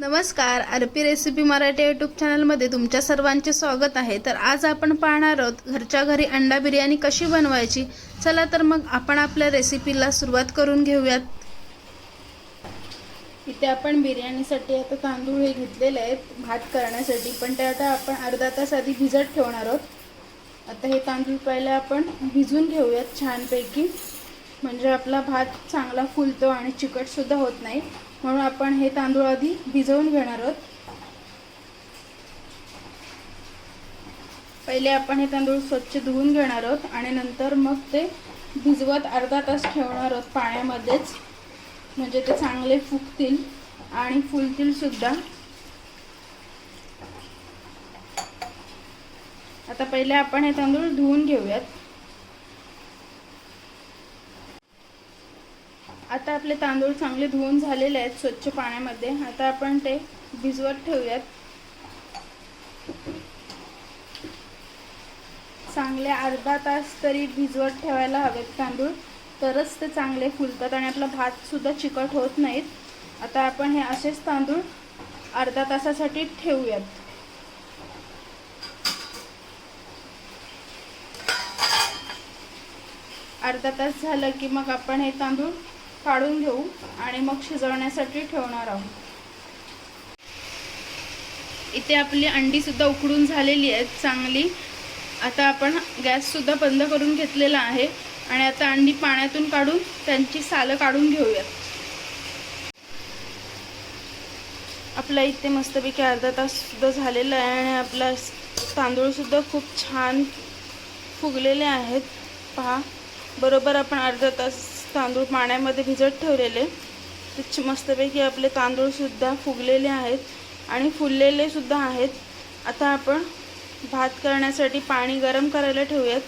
नमस्कार RP recipe Marathi YouTube चॅनलमध्ये तुमच्या सर्वांचे स्वागत आहे. तर आज आपण पाहणार आहोत घरच्या घरी अंडा बिर्याणी कशी बनवायची? चला तर मग आपण आपल्या रेसिपीला सुरुवात करून घेऊयात. इथे आपण बिर्याणीसाठी आता तांदूळ हे घेतलेले आहेत. भात करण्यासाठी. पण ते आता आपण अर्धा तास आधी भिजत ठेवणार आहोत. आता हे तांदूळ पहिले आपण भिजून घेऊयात छानपैकी. म्हणजे आपला भात चांगला फुलतो आणि चिकटसुद्धा होत नाही. म्हणून आपण हे तांदूळ आधी भिजवून घेणार आहोत. पहिले आपण हे तांदूळ स्वच्छ धुवून घेणार आहोत आणि नंतर मग ते भिजवत अर्धा तास ठेवणार आहोत पाण्यामध्येच. म्हणजे ते चांगले फुगतील आणि फुलतील सुद्धा. आता पहिले आपण हे तांदूळ धुवून घेऊयात. आता आपले तांदूळ चांगले धुवून झालेले आहेत स्वच्छ पाण्यामध्ये. आता आपण ते भिजवत ठेवूयात. चांगले अर्धा तास तरी भिजवत ठेवायला हवेत तांदूळ. तरच ते चांगले फुलतात आणि आपला भात सुद्धा चिकट होत नाहीत. आता आपण हे असेच तांदूळ अर्धा तासासाठी ठेवूयात. अर्धा तास झालं की मग आपण हे तांदूळ काढून घेऊ आणि मग शिजवण्यासाठी ठेवणार आहोत. इथे आपली अंडी सुद्धा उकडून झालेली आहेत चांगली. आता आपण गॅस सुद्धा बंद करून घेतलेला आहे आणि आता अंडी पाण्यातून काढून त्यांची सालं काढून घेऊयात. आपला इथे मस्तपैकी अर्धा तास सुद्धा झालेला आहे आणि आपला तांदूळ सुद्धा खूप छान फुगलेले आहेत. पहा बरोबर आपण अर्धा तास तांदूळ पाण्यामध्ये भिजत ठेवलेले. ते मस्तपैकी आपले तांदूळसुद्धा फुगलेले आहेत आणि फुललेले सुद्धा आहेत. आता आपण भात करण्यासाठी पाणी गरम करायला ठेवूयात.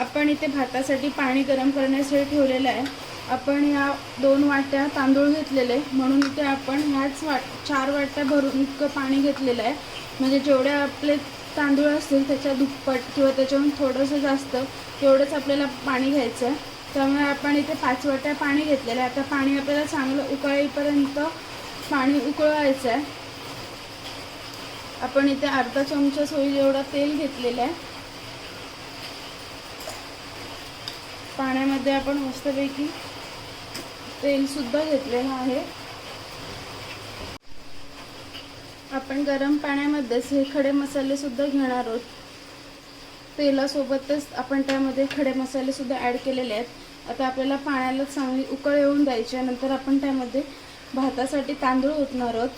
आपण इथे भातासाठी पाणी गरम करण्यासाठी ठेवलेलं आहे. आपण ह्या दोन वाट्या तांदूळ घेतलेले. म्हणून इथे आपण ह्याच वाट चार वाट्या भरून इतकं पाणी घेतलेलं आहे. म्हणजे जेवढे आपले तांदूळ असतील त्याच्या दुप्पट किंवा त्याच्याहून थोडंसं जास्त तेवढंच आपल्याला पाणी घ्यायचं आहे. त्यामुळे आपण इथे पाच वाट्या पाणी घेतलेलं आहे. आता पाणी आपल्याला चांगलं उकळीपर्यंत पाणी उकळवायचं आहे. आपण इथे अर्धा चमचा सोयी एवढा तेल घेतलेलं आहे. पाण्यामध्ये आपण मस्तपैकी तेलसुद्धा घेतलेलं आहे. आपण गरम पाण्यामध्येच हे खडे मसालेसुद्धा घेणार आहोत. तेलासोबतच आपण त्यामध्ये खडे मसालेसुद्धा ॲड केलेले आहेत. आता आपल्याला पाण्याला चांगली उकळ येऊन द्यायची नंतर आपण त्यामध्ये भातासाठी तांदूळ ओतणार आहोत.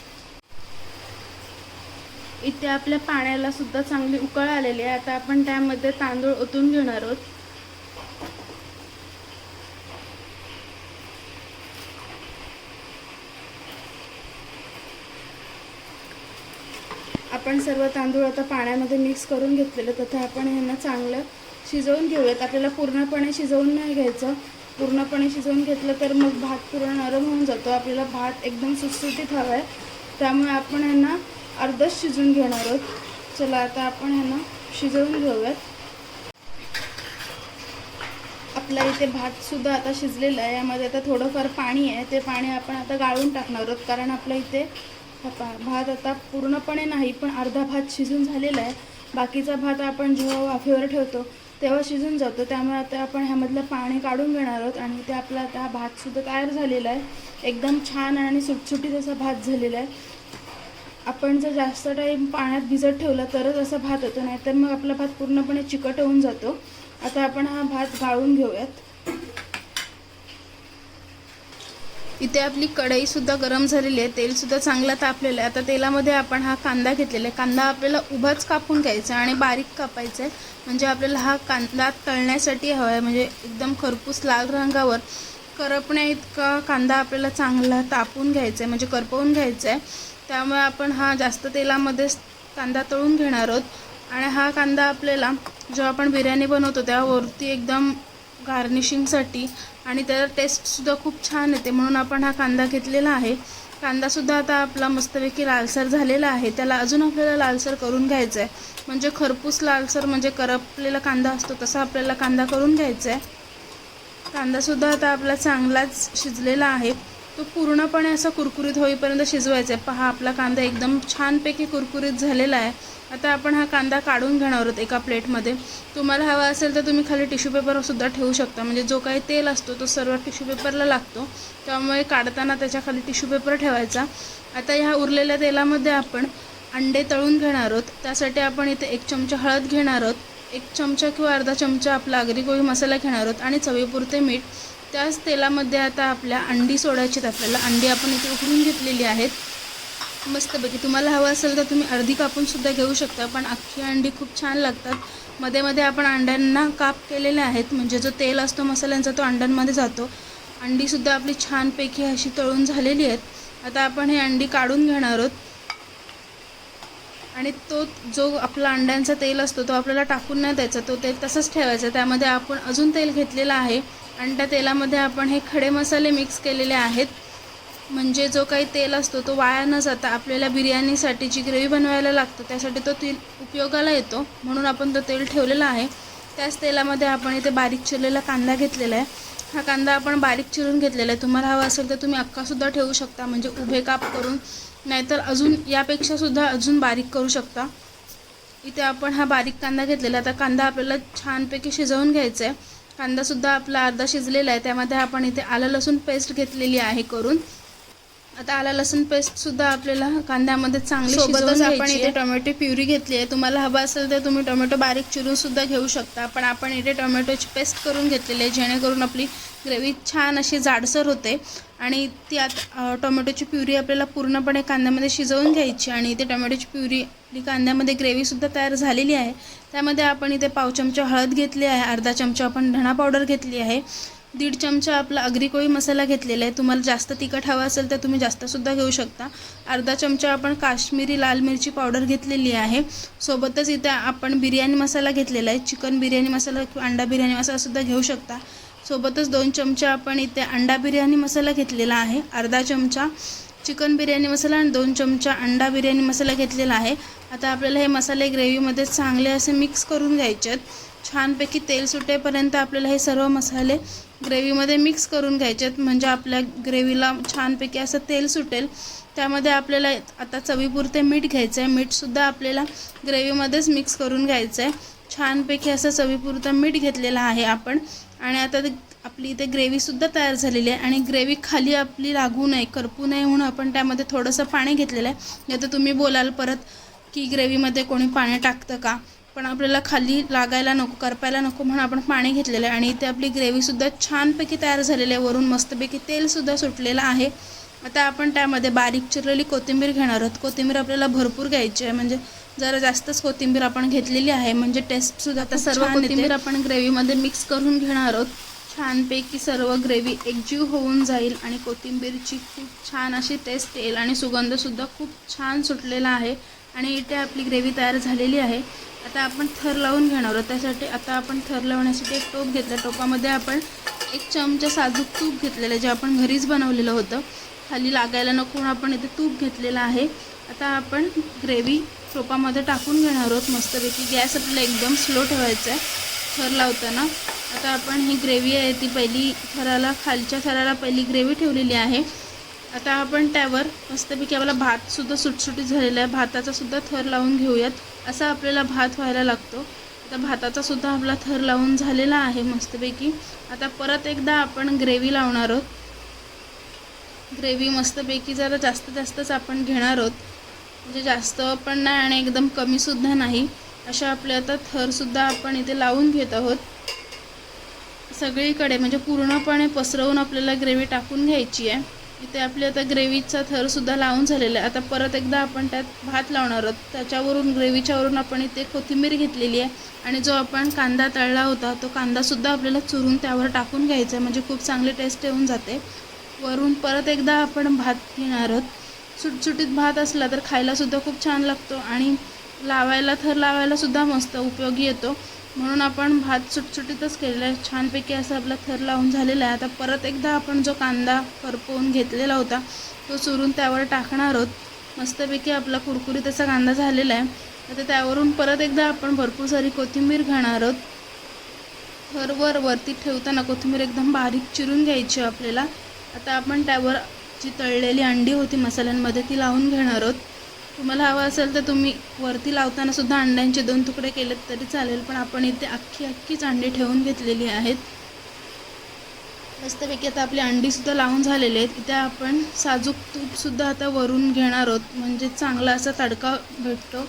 इथे आपल्या पाण्याला सुद्धा चांगली उकळ आलेली आहे. आता आपण त्यामध्ये तांदूळ ओतून घेणार आहोत. आपण सर्व तांदूळ आता पाण्यामध्ये मिक्स करून घेतलेलं तथा आपण यांना चांगलं शिजवून घेऊयात. आपल्याला पूर्णपणे शिजवून नाही घ्यायचं. पूर्णपणे शिजवून घेतलं तर मग भात पूर्ण नरम होऊन जातो. आपल्याला भात एकदम सुटसुटीत हवा आहे त्यामुळे आपण यांना अर्धच शिजवून घेणार आहोत. चला आता आपण यांना शिजवून घेऊयात. आपल्या इथे भातसुद्धा आता शिजलेला आहे. यामध्ये आता थोडंफार पाणी आहे. ते पाणी आपण आता गाळून टाकणार आहोत. कारण आपल्या इथे भात आता पूर्णपणे नाही पण अर्धा भात शिजून झालेला आहे. बाकीचा भात आपण जेव्हा वाफेवर ठेवतो तेव्हा शिजून जातो. त्यामुळे आता आपण ह्यामधलं पाणी काढून घेणार आहोत आणि ते आपला आता हा भातसुद्धा तयार झालेला आहे. एकदम छान आणि सुटसुटीत असा भात झालेला आहे. आपण जर जास्त टाईम पाण्यात भिजत ठेवला तरच असा भात होतो नाही तर मग आपला भात पूर्णपणे चिकट होऊन जातो. आता आपण हा भात गाळून घेऊयात. इथे आपली कढईसुद्धा गरम झालेली आहे. तेलसुद्धा चांगलं तापलेलं आहे. आता तेलामध्ये आपण हा कांदा घेतलेला आहे. कांदा आपल्याला उभाच कापून घ्यायचा आहे आणि बारीक कापायचा आहे. म्हणजे आपल्याला हा कांदा तळण्यासाठी हवा आहे. म्हणजे एकदम खरपूस लाल रंगावर करपण्या इतका कांदा आपल्याला चांगला तापून घ्यायचा आहे. म्हणजे करपवून घ्यायचा आहे. त्यामुळे आपण हा जास्त तेलामध्येच कांदा तळून घेणार आहोत. आणि हा कांदा आपल्याला जेव्हा आपण बिर्याणी बनवतो त्यावरती एकदम गार्निशिंगसाठी आणि त्याचा टेस्टसुद्धा खूप छान येते. म्हणून आपण हा कांदा घेतलेला आहे. कांदासुद्धा आता आपला मस्तपैकी लालसर झालेला आहे. त्याला अजून आपल्याला लालसर करून घ्यायचा आहे म्हणजे खरपूस लालसर म्हणजे करपलेला कांदा असतो तसा आपल्याला कांदा करून घ्यायचा आहे कांदासुद्धा आता आपला चांगलाच शिजलेला आहे. तो पूर्णपणे असा कुरकुरीत होईपर्यंत शिजवायचा आहे. पहा आपला कांदा एकदम छानपैकी कुरकुरीत झालेला आहे. आता आपण हा कांदा काढून घेणार आहोत एका प्लेटमध्ये. तुम्हाला हवा असेल तर तुम्ही खाली टिश्यू पेपरसुद्धा ठेवू शकता. म्हणजे जो काही तेल असतो तो सर्व टिश्यू पेपरला लागतो. त्यामुळे काढताना त्याच्याखाली टिश्यू पेपर ठेवायचा. आता ह्या उरलेल्या तेलामध्ये आपण अंडे तळून घेणार आहोत. त्यासाठी आपण इथे एक चमचा हळद घेणार आहोत. एक चमचा किंवा अर्धा चमचा आपला आगरी कोळी मसाला घेणार आहोत. आणि चवीपुरते मीठ त्याच तेलामध्ये आता आपल्या अंडी सोडायची आहेत आपल्याला. अंडी आपण इथे उकडून घेतलेली आहेत. मस्तपैकी तुम्हाला हवं असेल तर तुम्ही अर्धी कापूनसुद्धा घेऊ शकता पण अख्खी अंडी खूप छान लागतात. मध्ये मध्ये आपण अंड्यांना काप केलेले आहेत म्हणजे जो तेल असतो मसाल्यांचा तो अंड्यांमध्ये जातो. अंडीसुद्धा आपली छानपैकी अशी तळून झालेली आहेत. आता आपण हे अंडी काढून घेणार आहोत. आणि तो जो आपला अंड्यांचा तेल असतो तो आपल्याला टाकून नाही द्यायचा तो तेल तसंच ठेवायचा. त्यामध्ये आपण अजून तेल घेतलेलं आहे. आणि त्या तेलामध्ये आपण हे खडे मसाले मिक्स केलेले आहेत. म्हणजे जो काही तेल असतो तो वाया न जाता आपल्याला बिर्याणीसाठी जी ग्रेव्ही बनवायला लागतो त्यासाठी तो तेल उपयोगाला येतो. म्हणून आपण तो तेल ठेवलेला आहे. त्याच तेलामध्ये आपण इथे बारीक चिरलेला कांदा घेतलेला आहे. हा कांदा आपण बारीक चिरून घेतलेला आहे. तुम्हाला हवा असेल तर तुम्ही अक्कासुद्धा ठेवू शकता. म्हणजे उभे काप करून. नाहीतर अजून यापेक्षासुद्धा अजून बारीक करू शकता. इथे आपण हा बारीक कांदा घेतलेला आहे. आता कांदा आपल्याला छानपैकी शिजवून घ्यायचा आहे. कांदासुद्धा आपला अर्धा शिजलेला आहे. त्यामध्ये आपण इथे आलं लसूण पेस्ट घेतलेली आहे करून. आता आला लसूण पेस्ट सुद्धा आपल्याला कांद्यामध्ये चांगली सोबतच शिजवून आपण इथे. टोमॅटो प्युरी घेतली आहे. तुम्हाला हवं असेल तर तुम्ही टोमॅटो बारीक चिरून सुद्धा घेऊ शकता. पण आपण इथे टोमॅटोची पेस्ट करून घेतलेली आहे. जेणेकरून आपली ग्रेव्ही छान अशी जाडसर होते आणि त्यात टोमॅटोची प्युरी आपल्याला पूर्णपणे कांद्यामध्ये शिजवून घ्यायची आणि इथे टोमॅटोची प्युरी आपली कांद्यामध्ये ग्रेव्हीसुद्धा तयार झालेली आहे. त्यामध्ये आपण इथे पाव चमचा हळद घेतली आहे अर्धा चमचा आपण धणा पावडर घेतली आहे. दीड चमचा आपला अगरी कोळी मसाला घेतलेला आहे. तुम्हाला जास्त तिखट हवा असेल तर तुम्ही जास्तसुद्धा घेऊ शकता. अर्धा चमचा आपण काश्मीरी लाल मिरची पावडर घेतलेली आहे. सोबतच इथे आपण बिर्याणी मसाला घेतलेला आहे. चिकन बिर्याणी मसाला किंवा अंडा बिर्याणी मसालासुद्धा घेऊ शकता. सोबतच दोन चमचा आपण इथे अंडा बिर्याणी मसाला घेतलेला आहे. अर्धा चमचा चिकन बिर्याणी मसाला आणि दोन चमचा अंडा बिर्याणी मसाला घेतलेला आहे. आता आपल्याला हे मसाले ग्रेव्हीमध्ये चांगले असे मिक्स करून घ्यायचे आहेत. छानपैकी तेल सुटेपर्यंत आपल्याला हे सर्व मसाले ग्रेव्हीमध्ये मिक्स करून घ्यायचे आहेत म्हणजे आपल्या ग्रेव्हीला छानपैकी असं तेल सुटेल. त्यामध्ये आपल्याला आता चवीपुरते मीठ घ्यायचं आहे मीठसुद्धा आपल्याला ग्रेव्हीमध्येच मिक्स करून घ्यायचं आहे छानपैकी असं चवीपुरतं मीठ घेतलेलं आहे आपण. आणि आता ते आपली इथे ग्रेव्हीसुद्धा तयार झालेली आहे. आणि ग्रेव्ही खाली आपली लागू नये करपू नये म्हणून आपण त्यामध्ये थोडंसं पाणी घेतलेलं आहे. नाही तर तुम्ही बोलाल परत की ग्रेव्हीमध्ये कोणी पाणी टाकतं का? पण आपल्याला खाली लागायला नको करपायला नको म्हणून आपण पाणी घेतलेलं आहे. आणि इथे आपली ग्रेव्हीसुद्धा छानपैकी तयार झालेली आहे. वरून मस्तपैकी तेलसुद्धा सुटलेलं आहे. आता आपण त्यामध्ये बारीक चिरलेली कोथिंबीर घेणार आहोत. कोथिंबीर आपल्याला भरपूर घ्यायची आहे. म्हणजे जरा जास्तच कोथिंबीर आपण घेतलेली आहे. म्हणजे टेस्टसुद्धा आता सर्व कोथिंबीर आपण ग्रेव्हीमध्ये मिक्स करून घेणार आहोत. छानपैकी सर्व ग्रेव्ही एकजीव होऊन जाईल. आणि कोथिंबीरची खूप छान अशी टेस्ट येईल. आणि सुगंधसुद्धा खूप छान सुटलेला आहे. आणि इथे आपली ग्रेव्ही तयार झालेली आहे. आता आपण थर लावून घेणार आहोत. त्यासाठी आता आपण थर लावण्यासाठी एक टोप घेतला. टोपामध्ये आपण एक चमचा साजूक तूप घेतलेलं आहे जे आपण घरीच बनवलेलं होतं. खाली लागायला नको आपण इथे तूप घेतलेलं आहे. आता आपण ग्रेव्ही टोपामध्ये टाकून घेणार आहोत. मस्तपैकी गॅस आपल्याला एकदम स्लो ठेवायचा आहे. थर लावताना आता आपण ही ग्रेव्ही आहे ती पहिली थराला खालच्या थराला पहिली ग्रेव्ही ठेवलेली आहे. आता आपण त्यावर मस्तपैकी आपला भातसुद्धा सुटसुटीत झालेला आहे. भाताचासुद्धा थर लावून घेऊयात. असा आपल्याला भात व्हायला लागतो. आता भाताचासुद्धा आपला थर लावून झालेला आहे मस्तपैकी. आता परत एकदा आपण ग्रेव्ही लावणार आहोत. ग्रेव्ही मस्तपैकी जरा जास्त जास्तच आपण घेणार आहोत. म्हणजे जास्त पण नाही आणि एकदम कमीसुद्धा नाही. अशा आपले आता थरसुद्धा आपण इथे लावून घेत आहोत. सगळीकडे म्हणजे पूर्णपणे पसरवून आपल्याला ग्रेव्ही टाकून घ्यायची आहे. इथे आपली आता ग्रेव्हीचा थरसुद्धा लावून झालेला आहे. आता परत एकदा आपण त्यात भात लावणार आहोत. त्याच्यावरून ग्रेव्हीच्यावरून आपण इथे कोथिंबीर घेतलेली आहे. आणि जो आपण कांदा तळला होता तो कांदासुद्धा आपल्याला चुरून त्यावर टाकून घ्यायचा आहे. म्हणजे खूप चांगली टेस्ट येऊन जाते. वरून परत एकदा आपण भात घेणार आहोत. सुटसुटीत भात असला तर खायलासुद्धा खूप छान लागतो. आणि लावायला थर लावायलासुद्धा मस्त उपयोगी येतो. म्हणून आपण भात सुटसुटीतच केलेला आहे. छानपैकी असं आपला थर लावून झालेला आहे. आता परत एकदा आपण जो कांदा करपवून घेतलेला होता तो चुरून त्यावर टाकणार आहोत. मस्तपैकी आपला कुरकुरीत असा कांदा झालेला आहे. आता त्यावरून परत एकदा आपण भरपूर सारी कोथिंबीर घाणार आहोत. थरवर वरती ठेवताना कोथिंबीर एकदम बारीक चिरून घ्यायची आपल्याला. आता आपण त्यावर जी तळलेली अंडी होती मसाल्यांमध्ये ती लावून घेणार आहोत. तुम्हाला हवं असेल तर तुम्ही वरती लावताना सुद्धा अंड्यांचे दोन तुकडे केलेत तरी चालेल पण आपण इथे अख्खी अख्खीच अंडी ठेवून घेतलेली आहेत. मस्तपैकी आता आपली अंडीसुद्धा लावून झालेली आहेत. इथे आपण साजूक तूपसुद्धा आता वरून घेणार आहोत. म्हणजे चांगला असा तडका भेटतो.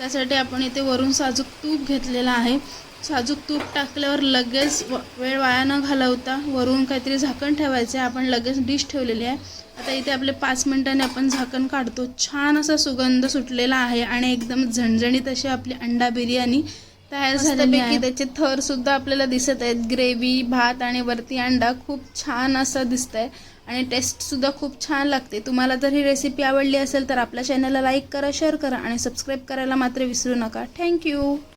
त्यासाठी आपण इथे वरून साजूक तूप घेतलेलं आहे. साजूक तूप टाकल्यावर लगेच व वेळ वाया न घालवता वरून काहीतरी झाकण ठेवायचं आहे. आपण लगेच डिश ठेवलेली आहे. आता इथे आपले पाच मिनिटांनी आपण झाकण काढतो. छान असा सुगंध सुटलेला आहे आणि एकदम झणझणीत अशी आपली अंडा बिर्याणी तयार झालेली आहे. त्याचे थर सुद्धा आपल्याला दिसत आहेत. ग्रेव्ही भात आणि वरती अंडा खूप छान असं दिसत आहे आणि टेस्टसुद्धा खूप छान लागते. तुम्हाला जर ही रेसिपी आवडली असेल तर आपल्या चॅनलला लाईक करा शेअर करा आणि सबस्क्राईब करायला मात्र विसरू नका. थँक्यू